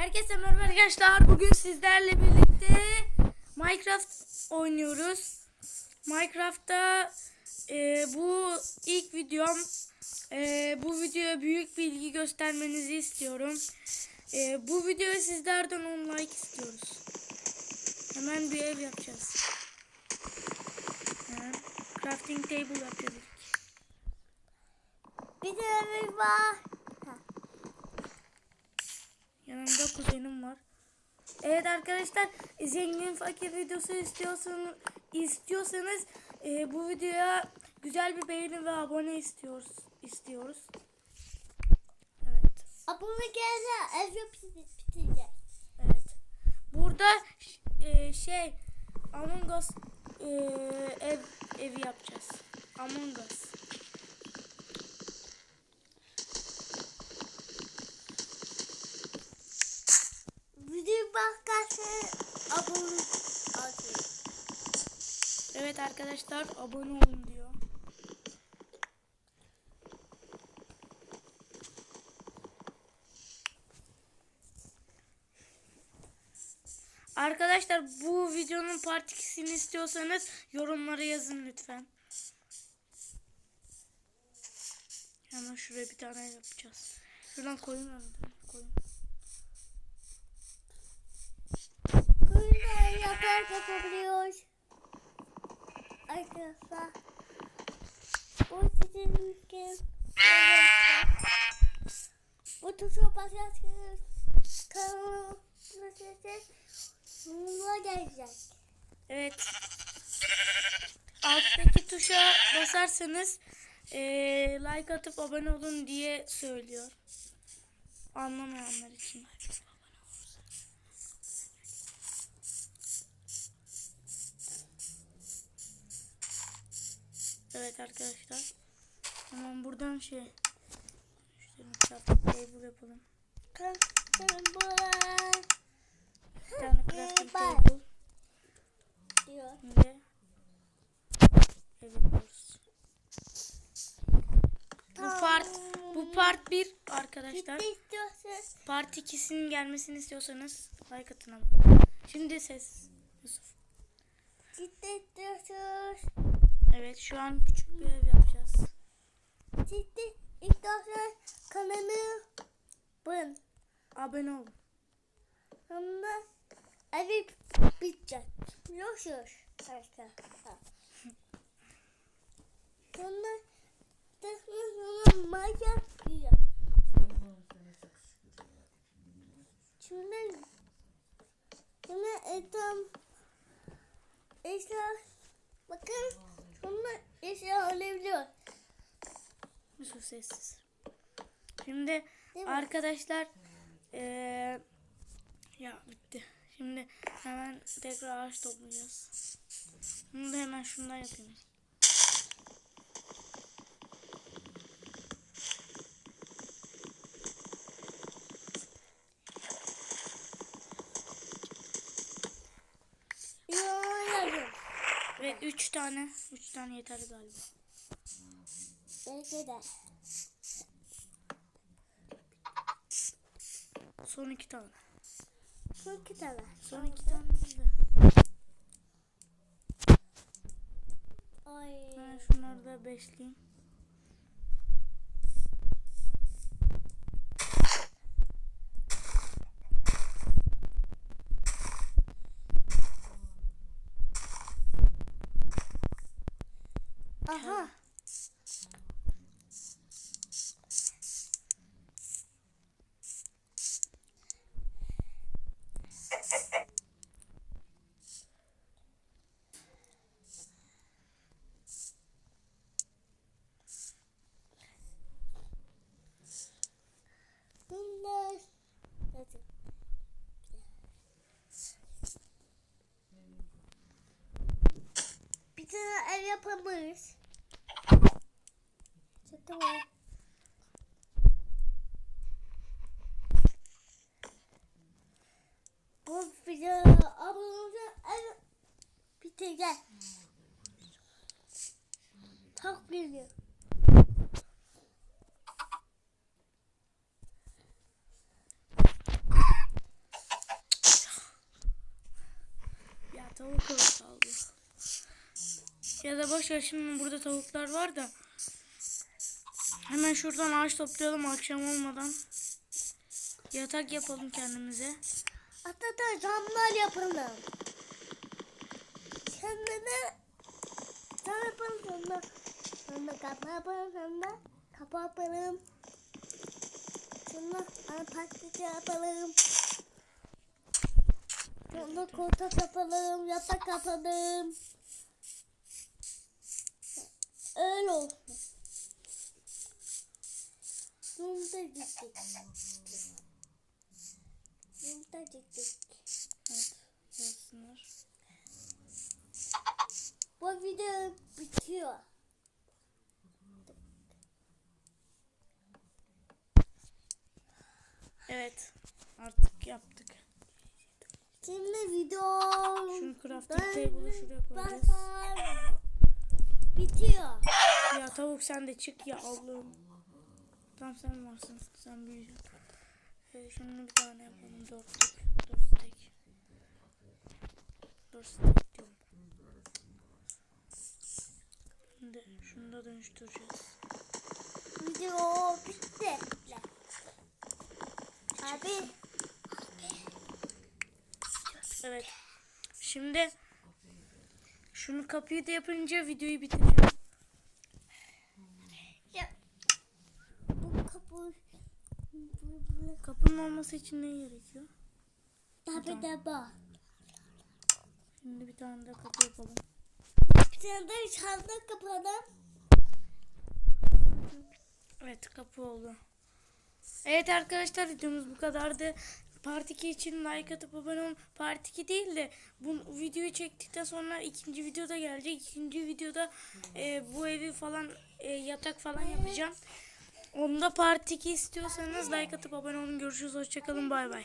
Herkese merhaba arkadaşlar. Bugün sizlerle birlikte Minecraft oynuyoruz. Minecraft'ta e, bu ilk videom. E, bu videoya büyük bir ilgi göstermenizi istiyorum. E, bu videoya sizlerden 10 like istiyoruz. Hemen bir ev yapacağız. Hemen crafting table yapacağız. Bir de bir var. Yanımda kuzenim var. Evet arkadaşlar zengin fakir videosu istiyorsanız istiyorsanız e, bu videoya güzel bir beğeni ve abone istiyoruz istiyoruz. Evet. Abone gelse ev bitecek. Evet. Burada e, şey Among Us e, ev evi yapacağız. Among Us. Video bakası abone olsun. Arkadaşlar abone olun diyor. Arkadaşlar bu videonun part 2'sini istiyorsanız yorumlara yazın lütfen. Hemen şuraya bir tane yapacağız. Şuradan koyun önüne, koyun. Böyle yapar yapabiliyoruz. Arkadaşlar. Bu sizin ülke. Bu tuşu basarsınız. Kanalıma Bununla gelecek. Evet. Alttaki tuşa basarsanız eee, like atıp abone olun diye söylüyor. Anlamayanlar için. Evet arkadaşlar. Hemen buradan şey. Crafting table yapalım. Bir tane crafting bye. table. Diyor. Ve. Bu part bu part 1 arkadaşlar. Part 2'sinin gelmesini istiyorsanız like atın ama. Şimdi ses Yusuf. Ciddi istiyorsanız. Evet şu an küçük bir ev yapacağız. Ciddi istiyorsanız kanalı bın. Abone olun. Sonra evi bitecek. Arkadaşlar. Sonra sonra maya yiyor. Şimdi şimdi etam işte bakın sonra işte olabiliyor. Yusuf sessiz. Şimdi arkadaşlar eee ya bitti. Şimdi hemen tekrar ağaç toplayacağız. Bunu da hemen şundan yapayım. Ve 3 tane, 3 tane yeterli galiba. Belki de. Son 2 tane. Son kitaba. Son 2 tane. Ay. Ben şunları da beşleyeyim. Aha. Bunlar. Hadi. Bir tane ev yapamayız. Çatı var. Bu video ablamıza ev bitecek. Tak geliyor. Ya da boş ver şimdi burada tavuklar var da. Hemen şuradan ağaç toplayalım akşam olmadan. Yatak yapalım kendimize. Hatta da camlar yapalım. Kendine cam yapalım sonra. Sonra kapı yapalım sonra. Kapı yapalım. Sonra pastacı yapalım. Sonra koltuk yapalım, yatak yapalım. Öyle olsun. Yumda gittik. Yumda gittik. Evet. Yazsınlar. Bu video bitiyor. Evet. Artık yaptık. Şimdi video Şunu crafting table'ı şuraya koyacağız. Bakar. Bitiyor. Ya tavuk sen de çık ya Allah'ım. Tamam sen varsın. Sen büyüyeceksin. Ee, şunu bir tane yapalım. Dörtlük. Dört stack. Dört stack diyorum. Şimdi şunu da dönüştüreceğiz. Video bitti. Abi Evet. Şimdi şunu kapıyı da yapınca videoyu bitireceğim. ya, bu kapı Kapının olması için ne gerekiyor? tabi de bak. Şimdi bir tane de kapı yapalım. Bir tane de sandık kapadım. Evet kapı oldu. Evet arkadaşlar videomuz bu kadardı. Part 2 için like atıp abone olun. Part 2 değil de bu videoyu çektikten sonra ikinci videoda gelecek. İkinci videoda e, bu evi falan e, yatak falan yapacağım. Onda part 2 istiyorsanız like atıp abone olun. Görüşürüz. Hoşçakalın. Bay bay.